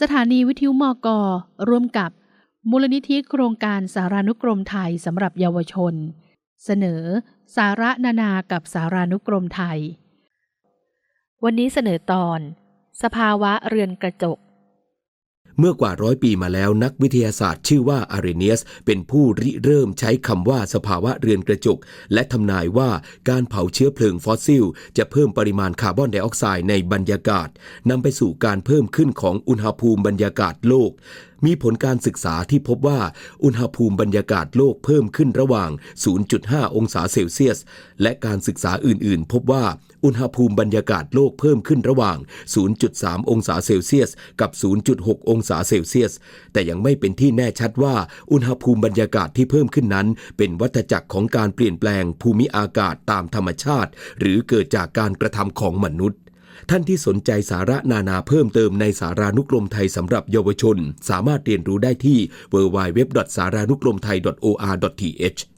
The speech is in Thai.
สถานีวิทยุมอกร่วมกับมูลนิธิโครงการสารานุกรมไทยสำหรับเยาวชน เสนอ สาระนานากับสารานุกรมไทย วันนี้เสนอตอน สภาวะเรือนกระจก เมื่อกว่าร้อยปีมาแล้วนักวิทยาศาสตร์ชื่อว่าอาริเนียส เป็นผู้ริเริ่มใช้คำว่าสภาวะเรือนกระจก และทำนายว่าการเผาเชื้อเพลิงฟอสซิล จะเพิ่มปริมาณคาร์บอนไดออกไซด์ในบรรยากาศนำไปสู่การเพิ่มขึ้นของอุณหภูมิบรรยากาศโลกมีผลการศึกษาที่พบว่าอุณหภูมิบรรยากาศโลกเพิ่มขึ้นระหว่าง 0.5 องศาเซลเซียส และการศึกษาอื่น ๆ พบว่าอุณหภูมิบรรยากาศโลกเพิ่มขึ้นระหว่าง 0.3 องศาเซลเซียส กับ 0.6 องศาเซลเซียส แต่ยังไม่เป็นที่แน่ชัดว่าอุณหภูมิบรรยากาศที่เพิ่มขึ้นนั้น เป็นวัฏจักรของการเปลี่ยนแปลงภูมิอากาศตามธรรมชาติ หรือเกิดจากการกระทำของมนุษย์ ท่านที่สนใจสาระนานาเพิ่มเติมในสารานุกรมไทยสำหรับเยาวชน สามารถเรียนรู้ได้ที่ www.saranukromthai.or.th